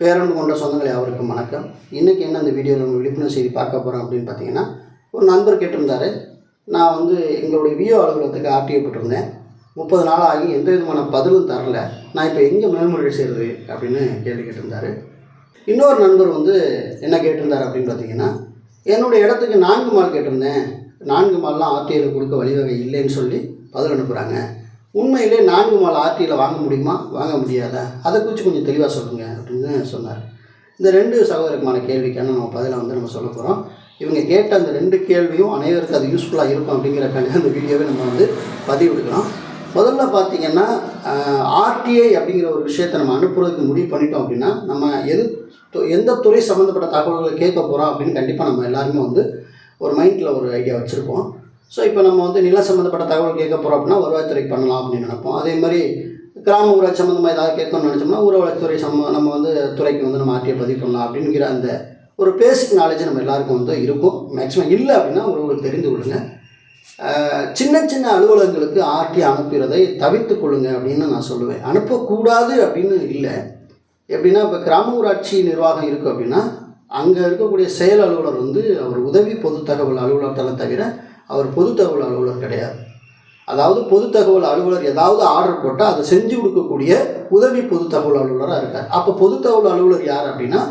பேரன் கொண்ட சொந்தங்கள் யாவருக்கும் வணக்கம். இன்றைக்கி என்ன அந்த வீடியோவில் நம்ம விழிப்புணர்வு செய்தி பார்க்க போகிறோம் அப்படின்னு பார்த்தீங்கன்னா ஒரு நண்பர் கேட்டிருந்தார். நான் வந்து எங்களுடைய விஓ அலுவலகத்துக்கு ஆர்டிஓ போட்டிருந்தேன். முப்பது நாள் ஆகி எந்த விதமான பதிலும் தரல. நான் இப்போ எங்கே மேல்முறை செய்கிறது அப்படின்னு கேள்வி கேட்டிருந்தார். இன்னொரு நண்பர் வந்து என்ன கேட்டிருந்தார் அப்படின்னு பார்த்தீங்கன்னா என்னுடைய இடத்துக்கு நான்கு மால் கேட்டிருந்தேன். நான்கு மால்லாம் ஆர்டிஐயில் கொடுக்க வழிவகை இல்லைன்னு சொல்லி பதில் அனுப்புகிறாங்க உண்மையிலே நான்கு மால் ஆர்டியில் வாங்க முடியுமா? வாங்க முடியாதா. அதை குறித்து கொஞ்சம் தெளிவாக சொல்லுங்கள் அப்படின்னு சொன்னார். இந்த ரெண்டு சகோதரருக்குமான கேள்விக்கான நம்ம பதிலை வந்து நம்ம சொல்ல போகிறோம் இவங்க கேட்ட அந்த ரெண்டு கேள்வியும் அனைவருக்கும் அது யூஸ்ஃபுல்லாக இருக்கும் அப்படிங்கிறக்கான அந்த வீடியோவை நம்ம வந்து பதிவிடுக்கலாம் முதல்ல பார்த்தீங்கன்னா ஆர்டிஐ அப்படிங்கிற ஒரு விஷயத்தை நம்ம அனுப்புறதுக்கு முடிவு பண்ணிட்டோம் அப்படின்னா நம்ம எது எந்த துறை சம்மந்தப்பட்ட தகவல்களை கேட்க போகிறோம் அப்படின்னு கண்டிப்பாக நம்ம எல்லாருமே வந்து ஒரு மைண்டில் ஒரு ஐடியா வச்சுருப்போம். ஸோ இப்போ நம்ம வந்து நில சம்மந்தப்பட்ட தகவல் கேட்க போகிறோம் அப்படின்னா வருவாய்த்துறைக்கு பண்ணலாம் அப்படின்னு நினைப்போம். அதே மாதிரி கிராம ஊராட்சி சம்மந்தமாக ஏதாவது கேட்கணும்னு நினச்சோம்னா ஊரகத்துறை சம்ம நம்ம வந்து துறைக்கு வந்து நம்ம ஆர்டிஐ பதிவு பண்ணலாம் அப்படிங்கிற அந்த ஒரு பேசிக் நாலேஜ் நம்ம எல்லாருக்கும் வந்து இருக்கும். மேக்ஸிமம் இல்லை அப்படின்னா உங்களுக்கு தெரிந்து கொள்ளுங்க. சின்ன சின்ன அலுவலகங்களுக்கு ஆர்டி அனுப்புகிறதை தவிர்த்து கொள்ளுங்க அப்படின்னு நான் சொல்லுவேன். அனுப்பக்கூடாது அப்படின்னு இல்லை. எப்படின்னா இப்போ கிராம ஊராட்சி நிர்வாகம் இருக்குது அப்படின்னா அங்கே இருக்கக்கூடிய செயல் அலுவலர் வந்து அவர் உதவி பொது தகவல் அலுவலர் தவிர அவர் பொது தகவல் அலுவலர் கிடையாது. அதாவது பொது தகவல் அலுவலர் ஏதாவது ஆர்டர் போட்டால் அதை செஞ்சு கொடுக்கக்கூடிய உதவி பொது தகவல் அலுவலராக இருக்கார். அப்போ பொது தகவல் அலுவலர் யார் அப்படின்னா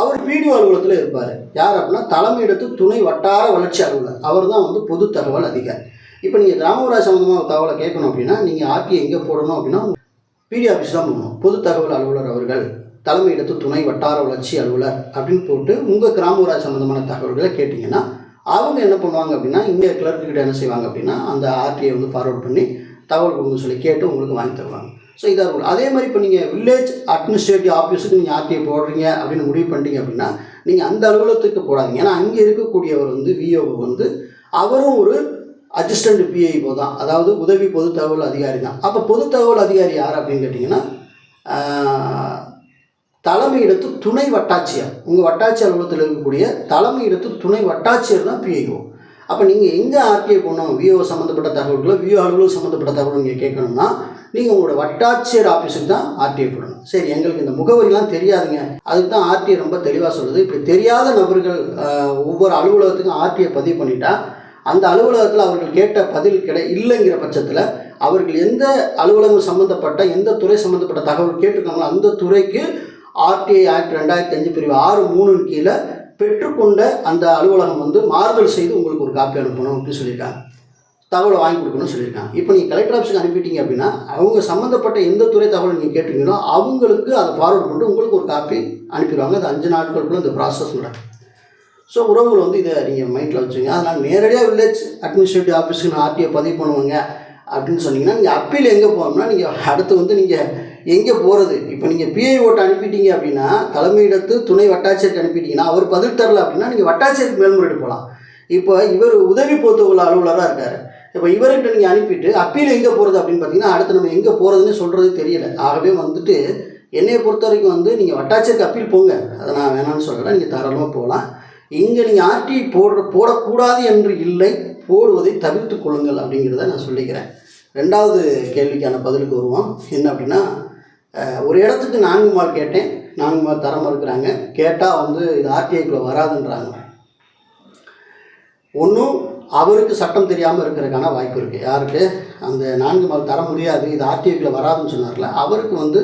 அவர் பிடிஓ அலுவலகத்தில் இருப்பார். யார் அப்படின்னா தலைமையிடத்து துணை வட்டார வளர்ச்சி அலுவலர். அவர் தான் வந்து பொது தகவல் அதிகாரி. இப்போ நீங்கள் கிராம ஊராட்சி சம்மந்தமாக தகவலை கேட்கணும் அப்படின்னா நீங்கள் ஆர்டிஐ எங்கே போடணும் அப்படின்னா பிடி ஆஃபீஸ் தான் போகணும் பொது தகவல் அலுவலர் அவர்கள் தலைமையிடத்து துணை வட்டார வளர்ச்சி அலுவலர் அப்படின்னு போட்டு உங்கள் கிராம சம்மந்தமான தகவல்களை கேட்டிங்கன்னா அவங்க என்ன பண்ணுவாங்க அப்படின்னா இங்கே கிளர்க்குக்கிட்ட என்ன செய்வாங்க அப்படின்னா அந்த ஆர்டிஐ வந்து ஃபார்வர்ட் பண்ணி தகவல் கொடுங்க சொல்லி கேட்டு உங்களுக்கு வாங்கி தருவாங்க. ஸோ இதாக இருக்கும் அதே மாதிரி இப்போ நீங்கள் வில்லேஜ் அட்மினிஸ்ட்ரேட்டிவ் ஆஃபீஸுக்கு நீங்கள் ஆர்டிஐ போடுறீங்க அப்படின்னு முடிவு பண்ணிட்டீங்க அப்படின்னா நீங்கள் அந்த அலுவலகத்துக்கு போடாதீங்க. ஏன்னா அங்கே இருக்கக்கூடியவர் வந்து விஓ வந்து அவரும் ஒரு அசிஸ்டண்ட் பிஐஓ தான். அதாவது உதவி பொது தகவல் அதிகாரி தான். அப்போ பொது தகவல் அதிகாரி யார் அப்படின்னு கேட்டிங்கன்னா தலைமை தலைமையிடத்து துணை வட்டாட்சியர். உங்கள் வட்டாட்சி அலுவலகத்தில் இருக்கக்கூடிய தலைமையிடத்து துணை வட்டாட்சியர் தான் பிஐஓ அப்போ நீங்கள் எங்கே ஆர்டிஐ போகணும்? விஓ சம்மந்தப்பட்ட தகவல்களோ விஓ அலுவலகம் சம்மந்தப்பட்ட தகவல் நீங்கள் கேட்கணும்னா நீங்கள் உங்களோட வட்டாட்சியர் ஆஃபீஸுக்கு தான் ஆர்டிஐ போடணும். சரி எங்களுக்கு இந்த முகவரிலாம் தெரியாதுங்க. அதுக்கு தான் ஆர்டிஐ ரொம்ப தெளிவாக சொல்லுது. இப்படி தெரியாத நபர்கள் ஒவ்வொரு அலுவலகத்துக்கும் ஆர்டிஐ பதிவு பண்ணிட்டா அந்த அலுவலகத்தில் அவர்கள் கேட்ட பதில் கிடை இல்லைங்கிற பட்சத்தில் அவர்கள் எந்த அலுவலகம் சம்மந்தப்பட்ட எந்த துறை சம்மந்தப்பட்ட தகவல் கேட்டிருக்காங்களோ அந்த துறைக்கு ஆர்டிஐ ஆக்ட் ரெண்டாயிரத்தி அஞ்சு பிரிவு ஆறு மூணுன்னு கீழே பெற்றுக்கொண்ட அந்த அலுவலகம் வந்து மாறுதல் செய்து உங்களுக்கு ஒரு காப்பி அனுப்பணும் அப்படின்னு சொல்லியிருக்காங்க. தகவலை வாங்கி கொடுக்கணும்னு சொல்லியிருக்காங்க. இப்போ நீங்கள் கலெக்டர் ஆஃபீஸுக்கு அனுப்பிட்டீங்க அப்படின்னா அவங்க சம்மந்தப்பட்ட எந்த துறை தகவல் நீங்கள் கேட்டீங்களோ அவங்களுக்கு அதை ஃபார்வர்ட் பண்ணிட்டு உங்களுக்கு ஒரு காப்பி அனுப்பிடுவாங்க. அது அஞ்சு நாட்களுக்குள்ள இந்த ப்ராசஸ் நடக்கும். ஸோ உறவுகள் வந்து இதை நீங்கள் மைண்டில் வச்சுங்க. அதனால் நேரடியாக வில்லேஜ் அட்மினிஸ்ட்ரேட்டிவ் ஆஃபீஸுக்கு நான் ஆர்டிஐ பதிவு பண்ணுவோங்க அப்படின்னு சொன்னீங்கன்னா நீங்கள் அப்பீல் எங்கே போகணும்னா நீங்கள் அடுத்து வந்து நீங்கள் எங்கே போகிறது இப்போ நீங்கள் பிஐ ஓட்டை அனுப்பிட்டீங்க அப்படின்னா தலைமையிடத்து துணை வட்டாட்சியருக்கு அனுப்பிட்டீங்கன்னா அவர் பதில் தரல அப்படின்னா நீங்கள் வட்டாட்சியருக்கு மேல்முறையீடு போகலாம் இப்போ இவர் உதவி பொறுத்தவர்கள் அலுவலராக இருக்கார். இப்போ இவர்கிட்ட நீங்கள் அனுப்பிட்டு அப்பீல் எங்கே போகிறது அப்படின்னு பார்த்தீங்கன்னா அடுத்து நம்ம எங்கே போகிறதுன்னு சொல்கிறது தெரியல. ஆகவே வந்துட்டு என்னையை பொறுத்த வரைக்கும் வந்து நீங்கள் வட்டாட்சியருக்கு அப்பீல் போங்க. அதை நான் வேணாம்னு சொல்லலை. நீங்கள் தாராளமாக போகலாம். இங்கே நீங்கள் ஆர்டி போடுற போடக்கூடாது என்று இல்லை. போடுவதை தவிர்த்து கொள்ளுங்கள் அப்படிங்கிறத நான் சொல்லிக்கிறேன். ரெண்டாவது கேள்விக்கான பதிலுக்கு வருவோம். என்ன அப்படின்னா ஒரு இடத்துக்கு நான்கு மால் கேட்டேன். நான்கு மால் தர மறுக்கிறாங்க கேட்டால் வந்து இது ஆர்டிஐக்குள்ளே வராதுன்றாங்க. ஒன்றும் அவருக்கு சட்டம் தெரியாமல் இருக்கிறதுக்கான வாய்ப்பு இருக்குது யாருக்கு? அந்த நான்கு மால் தர முடியாது. இது ஆர்டிஐக்குள்ள வராதுன்னு சொன்னார்ல. அவருக்கு வந்து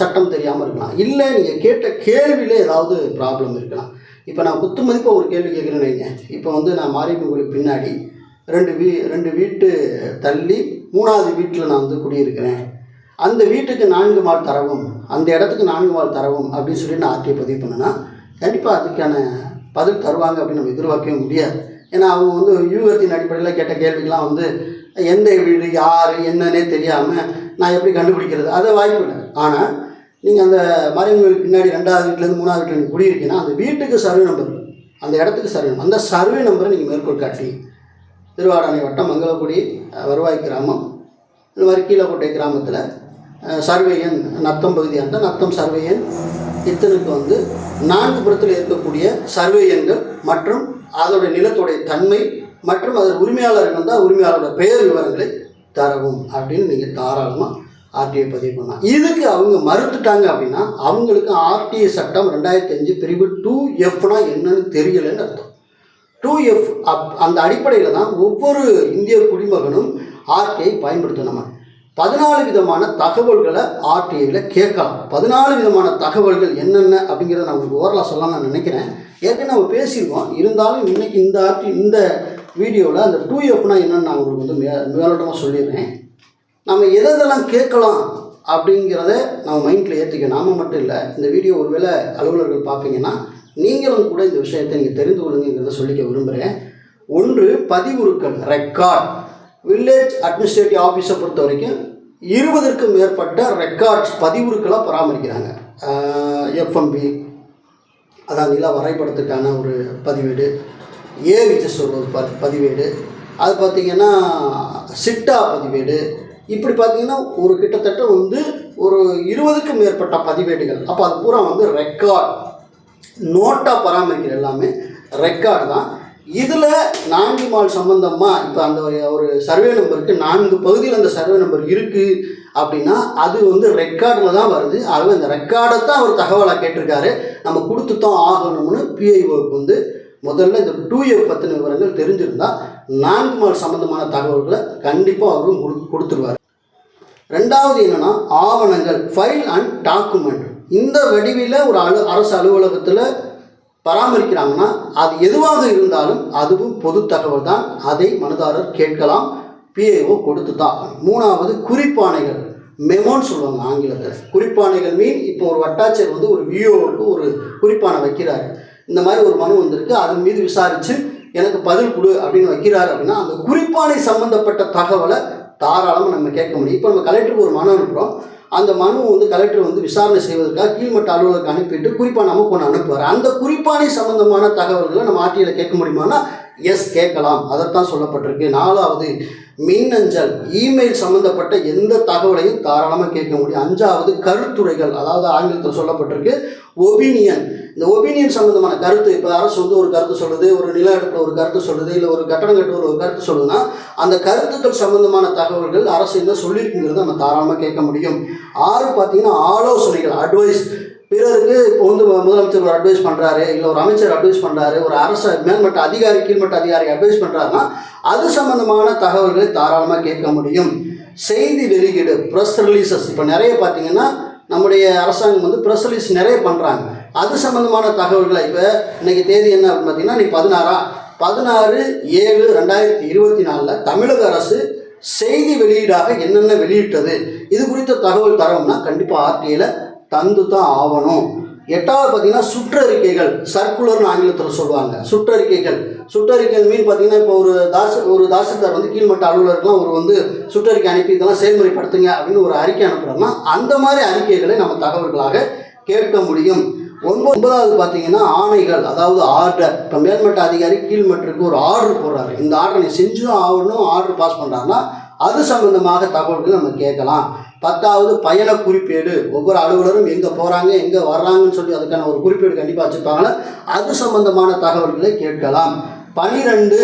சட்டம் தெரியாமல் இருக்கலாம். இல்லை நீங்கள் கேட்ட கேள்வியிலே ஏதாவது ப்ராப்ளம் இருக்கலாம். இப்போ நான் குத்து மதிப்பாக ஒரு கேள்வி கேட்குறேன்னு வைங்க. இப்போ வந்து நான் மாரியம்மன் கோயிலுக்கு பின்னாடி ரெண்டு வீ ரெண்டு வீட்டு தள்ளி மூணாவது வீட்டில் நான் வந்து குடியிருக்கிறேன். அந்த வீட்டுக்கு நான்கு மால் தரவும் அந்த இடத்துக்கு நான்கு மால் தரவும் அப்படின்னு சொல்லி நான் ஆர்டிஐ பதிவு பண்ணேன்னா கண்டிப்பாக அதுக்கான பதில் தருவாங்க அப்படின்னு நம்ம எதிர்பார்க்கவே முடியாது. ஏன்னா அவங்க வந்து யூகத்தின் அடிப்படையில் கேட்ட கேள்விக்கெலாம் வந்து எந்த வீடு யார் என்னன்னே தெரியாமல் நான் எப்படி கண்டுபிடிக்கிறது? அது வாய்ப்பு இல்லை. ஆனால் நீங்கள் அந்த மாரியம்மன் பின்னாடி ரெண்டாவது வீட்டிலேருந்து மூணாவது வீட்டில் நீங்கள் குடியிருக்கீங்கன்னா அந்த வீட்டுக்கு சர்வே நம்பர் அந்த இடத்துக்கு சர்வே நம்பர் அந்த சர்வே நம்பரை நீங்கள் மேற்கோள் காட்டி திருவாடானை வட்டம் மங்களக்குடி வருவாய் கிராமம் இந்த மாதிரி கீழக்கோட்டை கிராமத்தில் சர்வேயன் நத்தம் பகுதி அந்த நத்தம் சர்வேயன் இத்தனுக்கு வந்து நான்கு புறத்தில் இருக்கக்கூடிய சர்வேயன்கள் மற்றும் அதோடைய நிலத்துடைய தன்மை மற்றும் அதன் உரிமையாளர் இருந்தால் உரிமையாளரோட பெயர் விவரங்களை தரவும் அப்படின்னு நீங்கள் தாராளமாக ஆர்டிஐ பதிவு பண்ணலாம். இதுக்கு அவங்க மறுத்துட்டாங்க அப்படின்னா அவங்களுக்கு ஆர்டிஐ சட்டம் ரெண்டாயிரத்தி அஞ்சு பிரிவு டூ எஃப்னா என்னன்னு தெரியலைன்னு அர்த்தம். டூ எஃப் அப் அந்த அடிப்படையில் தான் ஒவ்வொரு இந்திய குடிமகனும் ஆர்டிஐ பயன்படுத்தணும். பதினாலு விதமான தகவல்களை ஆர்டிஐயில் கேட்கலாம். பதினாலு விதமான தகவல்கள் என்னென்ன அப்படிங்கிறத நான் உங்களுக்கு ஓரலாக சொல்ல நான் நினைக்கிறேன். ஏற்கனவே நம்ம பேசியிருக்கோம். இருந்தாலும் இன்னைக்கு இந்த ஆர்டி இந்த வீடியோவில் அந்த டூ எஃப்னா என்னென்னு நான் உங்களுக்கு வந்து மே மேலோட்டமாக சொல்லிடுறேன். நம்ம எதெல்லாம் கேட்கலாம் அப்படிங்கிறத நம்ம மைண்டில் ஏற்றிக்க நாம மட்டும் இல்லை இந்த வீடியோ ஒருவேளை அலுவலர்கள் பார்ப்பீங்கன்னா நீங்களும் கூட இந்த விஷயத்தை நீங்கள் தெரிந்து கொள்ளுங்கிறத சொல்லிக்க விரும்புகிறேன் ஒன்று பதிவுறுக்கள் ரெக்கார்ட் வில்லேஜ் அட்மினிஸ்ட்ரேட்டிவ் ஆஃபீஸை பொறுத்த வரைக்கும் இருபதற்கும் மேற்பட்ட ரெக்கார்ட்ஸ் பதிவுறுக்களை பராமரிக்கிறாங்க. எஃப்எம்பி அதான் நில வரைபடத்துக்கான ஒரு பதிவேடு ஏ ரிஜிஸ்டர் ஒரு ப பதிவேடு அது பார்த்திங்கன்னா சிட்டா பதிவேடு இப்படி பார்த்தீங்கன்னா ஒரு கிட்டத்தட்ட வந்து ஒரு இருபதுக்கும் மேற்பட்ட பதிவேடுகள். அப்போ அது பூரா வந்து ரெக்கார்ட் நோட்டாக பராமரிக்கிற எல்லாமே ரெக்கார்டு தான். இதில் நான்கு மால் சம்பந்தமாக இப்போ அந்த ஒரு- சர்வே நம்பருக்கு நான்கு பகுதியில் அந்த சர்வே நம்பர் இருக்குது அப்படின்னா அது வந்து ரெக்கார்டில் தான் வருது. ஆகவே அந்த ரெக்கார்டை தான் அவர் தகவலாக கேட்டிருக்காரு. நம்ம கொடுத்து தான் ஆகணும்னு பிஐஓக்கு வந்து முதல்ல இந்த டூ எஃப் பற்றின விவரங்கள் தெரிஞ்சிருந்தா நான்கு மால் சம்மந்தமான தகவல்களை கண்டிப்பாக அவரும் கொடுத்துருவார். ரெண்டாவது என்னன்னா ஆவணங்கள் ஃபைல் அண்ட் டாக்குமெண்ட் இந்த வடிவில் ஒரு அலு அரசு அலுவலகத்தில் பராமரிக்கிறாங்கன்னா அது எதுவாக இருந்தாலும் அதுவும் பொது தகவல் தான் அதை மனுதாரர் கேட்கலாம். பிஏஓ கொடுத்து தான் மூணாவது குறிப்பானைகள். மெமோன்னு சொல்லுவாங்க ஆங்கிலத்தில். குறிப்பானைகள் மீன் இப்போ ஒரு வட்டாட்சியர் வந்து ஒரு விஓவுக்கு ஒரு குறிப்பானை வைக்கிறாரு. இந்த மாதிரி ஒரு மனு வந்திருக்கு. அதன் மீது விசாரித்து எனக்கு பதில் கொடு அப்படின்னு வைக்கிறாரு அப்படின்னா அந்த குறிப்பானை சம்மந்தப்பட்ட தகவலை தாராளமாக நம்ம கேட்க முடியும். இப்போ நம்ம கலெக்டருக்கு ஒரு மனு அனுப்புகிறோம் அந்த மனு வந்து கலெக்டர் வந்து விசாரணை செய்வதற்காக கீழ்மட்ட அலுவலருக்கு அனுப்பிட்டு குறிப்பாக நமக்கு ஒன்று அனுப்புவார். அந்த குறிப்பானை சம்பந்தமான தகவல்களை நம்ம ஆர்டியில் கேட்க முடியுமானா? எஸ் கேட்கலாம். அதைத்தான் சொல்லப்பட்டிருக்கு. நாலாவது மின்னஞ்சல் இமெயில் சம்மந்தப்பட்ட எந்த தகவலையும் தாராளமாக கேட்க முடியும். அஞ்சாவது கருத்துரைகள் அதாவது ஆங்கிலத்தில் சொல்லப்பட்டிருக்கு ஒபீனியன் இந்த ஒபீனியன் சம்மந்தமான கருத்து இப்போ அரசு வந்து ஒரு கருத்து சொல்லுது ஒரு நில எடுப்பில் ஒரு கருத்து சொல்லுது இல்லை ஒரு கட்டணம் கட்ட ஒரு கருத்து சொல்லுதுன்னா அந்த கருத்துக்கள் சம்பந்தமான தகவல்கள் அரசு என்ன சொல்லியிருக்குங்கிறத நம்ம தாராளமாக கேட்க முடியும். ஆறு பார்த்தீங்கன்னா ஆலோசனைகள் அட்வைஸ் பிறருக்கு இப்போ வந்து முதலமைச்சர் ஒரு அட்வைஸ் பண்ணுறாரு இல்லை ஒரு அமைச்சர் அட்வைஸ் பண்ணுறாரு ஒரு அரசு மேல்மட்ட அதிகாரி கீழ்மட்ட அதிகாரி அட்வைஸ் பண்ணுறாருன்னா அது சம்மந்தமான தகவல்களை தாராளமாக கேட்க முடியும். செய்தி வெளியீடு ப்ரெஸ் ரிலீசஸ் இப்போ நிறைய பார்த்தீங்கன்னா நம்முடைய அரசாங்கம் வந்து ப்ரெஸ் ரிலீஸ் நிறைய பண்ணுறாங்க அது சம்மந்தமான தகவல்களை இப்போ இன்றைக்கி தேதி என்ன அப்படின்னு பார்த்தீங்கன்னா இன்னைக்கு பதினாறா? பதினாறு ஏழு ரெண்டாயிரத்தி இருபத்தி நாலில் தமிழக அரசு செய்தி வெளியீடாக என்னென்ன வெளியிட்டது? இது குறித்த தகவல் தரோம்னா கண்டிப்பாக ஆர்டிஐயில் தந்து தான் ஆகணும் எட்டாவது பார்த்தீங்கன்னா சுற்றறிக்கைகள் சர்க்குலர்னு ஆங்கிலத்தில் சொல்லுவாங்க. சுற்றறிக்கைகள். சுற்றறிக்கைகள் மீன் பார்த்தீங்கன்னா இப்போ ஒரு தாச ஒரு தாசில்தார் வந்து கீழ்மட்ட அலுவலருக்குலாம் ஒரு வந்து சுற்றறிக்கை அனுப்பி இதெல்லாம் செயல்முறைப்படுத்துங்க அப்படின்னு ஒரு அறிக்கை அனுப்புகிறோம்னா அந்த மாதிரி அறிக்கைகளை நம்ம தகவல்களாக கேட்க முடியும். ஒன்பதாவது பார்த்தீங்கன்னா ஆணைகள் அதாவது ஆர்டர். இப்போ மேல்மட்ட அதிகாரி கீழ்மட்டிற்கு ஒரு ஆர்டர் போடுறாரு. இந்த ஆர்டர் நீ செஞ்சு தான் ஆகணும் ஆர்டர் பாஸ் பண்ணுறாருன்னா அது சம்மந்தமாக தகவல்கள் நம்ம கேட்கலாம். பத்தாவது பயண குறிப்பேடு. ஒவ்வொரு அலுவலரும் எங்கே போகிறாங்க எங்கே வர்றாங்கன்னு சொல்லி அதுக்கான ஒரு குறிப்பேடு கண்டிப்பாக வச்சுருப்பாங்களே அது சம்பந்தமான தகவல்களை கேட்கலாம். பனிரெண்டு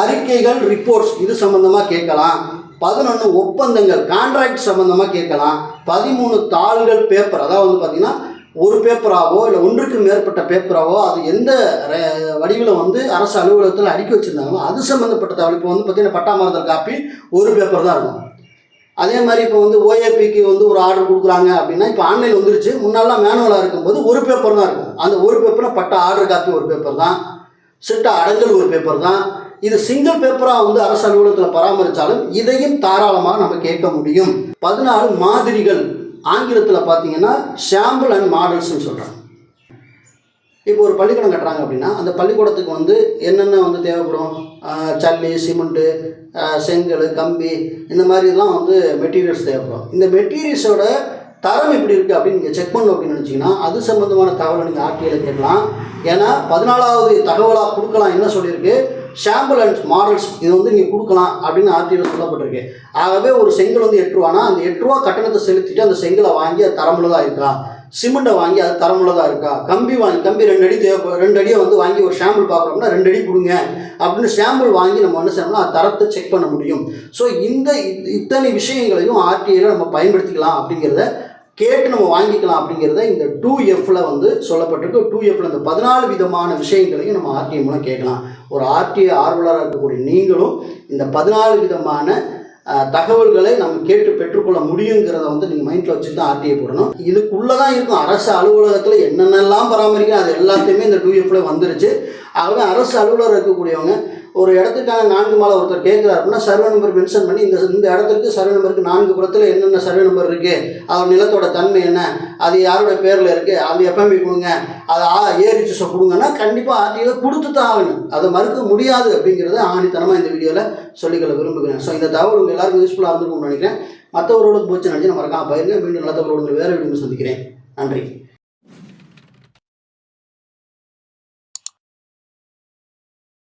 அறிக்கைகள் ரிப்போர்ட்ஸ் இது சம்பந்தமாக கேட்கலாம். பதினொன்று ஒப்பந்தங்கள் கான்ட்ராக்ட் சம்மந்தமாக கேட்கலாம். பதிமூணு தாள்கள் பேப்பர் அதாவது வந்து பார்த்திங்கன்னா ஒரு பேப்பராகவோ இல்லை ஒன்றுக்கு மேற்பட்ட பேப்பராகவோ அது எந்த வடிவில் வந்து அரசு அலுவலகத்தில் அடுக்கி வச்சுருந்தாங்களோ அது சம்மந்தப்பட்ட தகவல். இப்போ வந்து பார்த்திங்கன்னா பட்டாமரத்தல் காப்பி ஒரு பேப்பர் தான் இருக்கும். அதே மாதிரி இப்போ வந்து ஓஏபிக்கு வந்து ஒரு ஆர்டர் கொடுக்குறாங்க அப்படின்னா இப்போ ஆன்லைன் வந்துருச்சு. முன்னாலாம் மேனுவலாக இருக்கும்போது ஒரு பேப்பர் தான் இருக்கும். அந்த ஒரு பேப்பரில் பட்டா ஆர்டர் காப்பி ஒரு பேப்பர் தான். சிட்டா அடங்கல் ஒரு பேப்பர் தான். இது சிங்கிள் பேப்பராக வந்து அரசு அலுவலகத்தில் பராமரித்தாலும் இதையும் தாராளமாக நம்ம கேட்க முடியும். பதினாலு மாதிரிகள் ஆங்கிலத்தில் பார்த்தீங்கன்னா ஷாம்பிள் அண்ட் மாடல்ஸ்னு சொல்கிறாங்க இப்போ ஒரு பள்ளிக்கூடம் கட்டுறாங்க அப்படின்னா அந்த பள்ளிக்கூடத்துக்கு வந்து என்னென்ன வந்து தேவைப்படும்? சல்லி சிமெண்ட்டு செங்கல் கம்பி இந்த மாதிரிலாம் வந்து மெட்டீரியல்ஸ் தேவைப்படும். இந்த மெட்டீரியல்ஸோட தரம் எப்படி இருக்குது அப்படின்னு நீங்கள் செக் பண்ணணும் அப்படின்னு நினச்சிங்கன்னா அது சம்மந்தமான தகவலை நீங்கள் ஆர்டிஐயில் கேட்கலாம். ஏன்னா பதினாலாவது தகவலாக கொடுக்கலாம் என்ன சொல்லியிருக்கு? ஷாம்பிள் அண்ட் மாடல்ஸ் இது வந்து நீங்கள் கொடுக்கலாம் அப்படின்னு ஆர்டியில் சொல்லப்பட்டிருக்கு. ஆகவே ஒரு செங்கல் வந்து எட்டு ரூபானா அந்த எட்டு ரூபா கட்டணத்தை செலுத்திட்டு அந்த செங்கலை வாங்கி அது தரமுள்ளதாக இருக்கலாம் சிமெண்ட்டை வாங்கி அது தரமுள்ளதாக இருக்கா? கம்பி வாங்கி கம்பி ரெண்டு அடி தேவை ரெண்டு அடியை வந்து வாங்கி ஒரு ஷாம்பிள் பார்க்குறோம்னா ரெண்டு அடி கொடுங்க அப்படின்னு ஷாம்பிள் வாங்கி நம்ம என்ன செய்யணும்னா அது தரத்தை செக் பண்ண முடியும். ஸோ இந்த இத்தனை விஷயங்களையும் ஆர்டிஐயில் நம்ம பயன்படுத்திக்கலாம் அப்படிங்கிறத கேட்டு நம்ம வாங்கிக்கலாம் அப்படிங்கிறத இந்த டூ எஃப்ல வந்து சொல்லப்பட்டிருக்கு. டூ எஃப்ல இந்த பதினாலு விதமான விஷயங்களையும் நம்ம ஆர்டிஐ மூலம் கேட்கலாம். ஒரு ஆர்டிஐ ஆர்வலராக இருக்கக்கூடிய நீங்களும் இந்த பதினாலு விதமான தகவல்களை நம்ம கேட்டு பெற்றுக்கொள்ள முடியுங்கிறத வந்து நீங்கள் மைண்டில் வச்சு தான் ஆர்டிஐ போடணும். இதுக்குள்ளே தான் இருக்கும் அரசு அலுவலகத்தில் என்னென்னலாம் பராமரிக்கணும் அது எல்லாத்தையுமே இந்த டூஎஃப்ல வந்துருச்சு. ஆகவே அரசு அலுவலர் இருக்கக்கூடியவங்க ஒரு இடத்துக்கான நான்கு மாலை ஒருத்தர் கேட்குறாரு அப்படின்னா சர்வே நம்பர் மென்ஷன் பண்ணி இந்த இந்த இடத்துக்கு சர்வே நம்பருக்கு நான்கு புறத்தில் என்னென்ன சர்வே நம்பர் இருக்குது அவர் நிலத்தோட தன்மை என்ன? அது யாரோட பேரில் இருக்குது அது எஃப்எம்பி கொடுங்க. அது ஆ ஏரிச்சு கொடுங்கன்னா கண்டிப்பாக ஆர்டியில் கொடுத்து தான் ஆகணும். அதை மறுக்க முடியாது அப்படிங்கிறத ஆணித்தனமாக இந்த வீடியோவில் சொல்லிக்கொள்ள விரும்புகிறேன். ஸோ இந்த தகவல் உங்கள் எல்லாருக்கும் யூஸ்ஃபுல்லாக இருந்திருக்கும்னு நினைக்கிறேன். மற்றவர்களுக்கு போச்சு நினச்சி நம்ம மறக்காம பயிருங்க. மீண்டும் நல்ல தகவலோடு வேறு வீடியோ சந்திக்கிறேன். நன்றி.